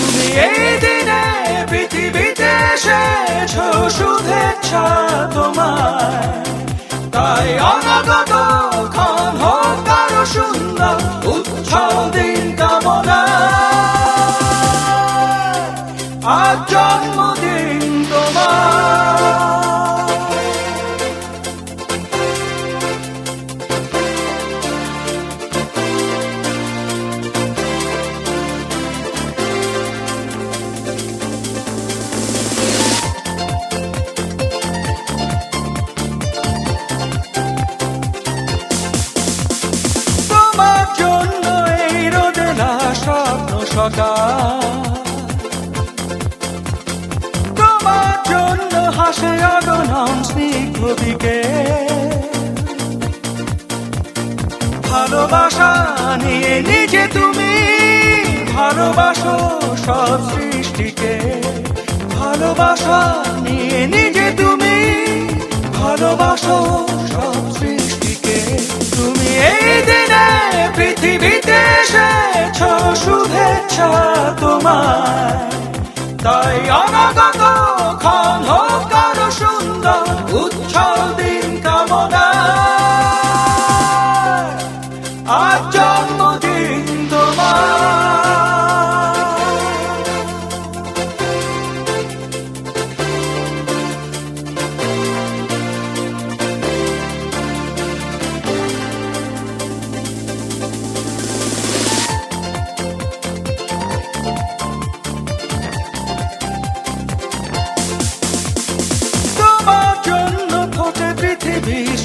তুমি এই দিনে পৃথিবীতে এসেছ, শুভেচ্ছা তোমার তাই অনাগত ক্ষণ হোক আরও সুন্দর, উৎসব দিন কামনা। আজ জন্মদিন তোমার। অগণন স্নিগ্ধ ভালোবাসা নিয়ে নিজে তুমি ভালোবাসো সব সৃষ্টিকে। ভালোবাসা নিয়ে নিজে তুমি ভালোবাসো সব সৃষ্টিকে। তুমি এই দিনে পৃথিবীতে এসেছ শুভেচ্ছা তোমার তাই অনাগত ক্ষণ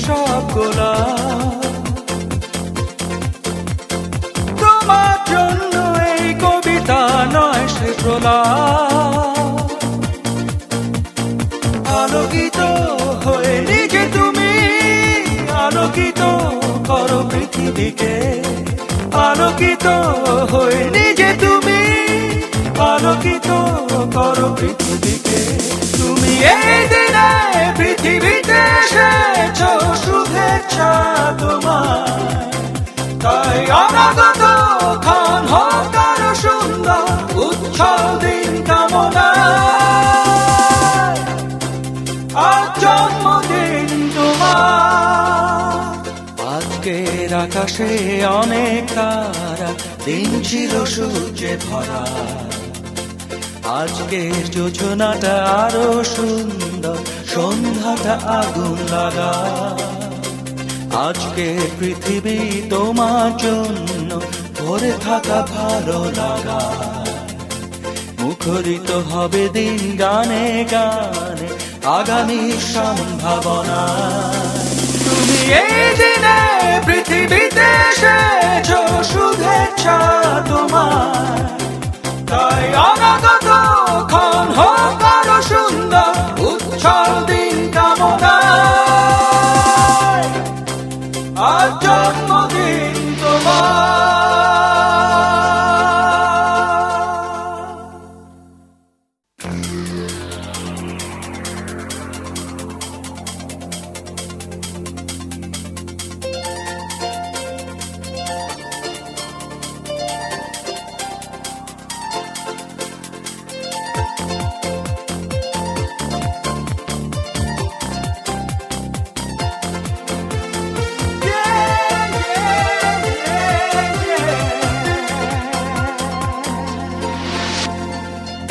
সব গোলাপ তোমার জন্য এই কবিতা নয় সে প্রলাপ আলোকিত হয়ে নিজে তুমি, আলোকিত করো পৃথিবীকে। আলোকিত হয়ে নিজে তুমি, আলোকিত করো পৃথিবীকে। তুমি এই দিনে পৃথিবীতে এসেছ জন্মদিন তোমার। আজকের আকাশে অনেক তারা, দিন ছিল সূর্যে ভরা। আজকের যোজনাটা আরও সুন্দর, সন্ধ্যাটা আগুন লাগা। আজকে পৃথিবী তোমার জন্য ভরে থাকা ভালো লাগা। মুখরিত হবে দিন গানে গানে আগামী সম্ভাবনা। তুমি এই দিনে পৃথিবীতে এসেছ, শুভেচ্ছা তোমার। তাই অনাগত ক্ষণ হোক আরও সুন্দর, উচ্ছল দিন কামনা আজ জন্মদিন তোমার।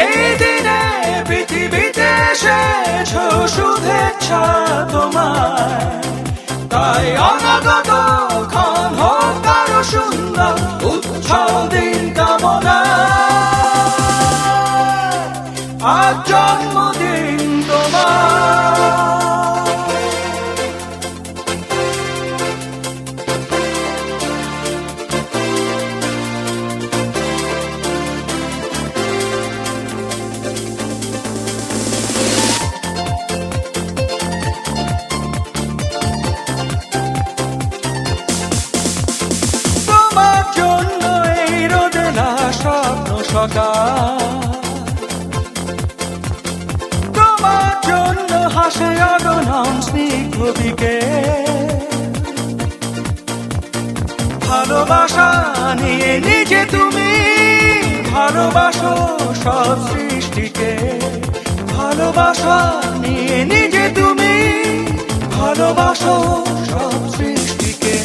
এই দিনে পৃথিবীতে এসেছ শুভেচ্ছা তোমার তাই অনগর সকাল। তোমার জন্য হাসে অগণন স্নিগ্ধ বিকেল। ভালোবাসা নিয়ে নিজে তুমি ভালোবাসো সব সৃষ্টিকে। ভালোবাসা নিয়ে নিজে তুমি ভালোবাসো সব সৃষ্টিকে।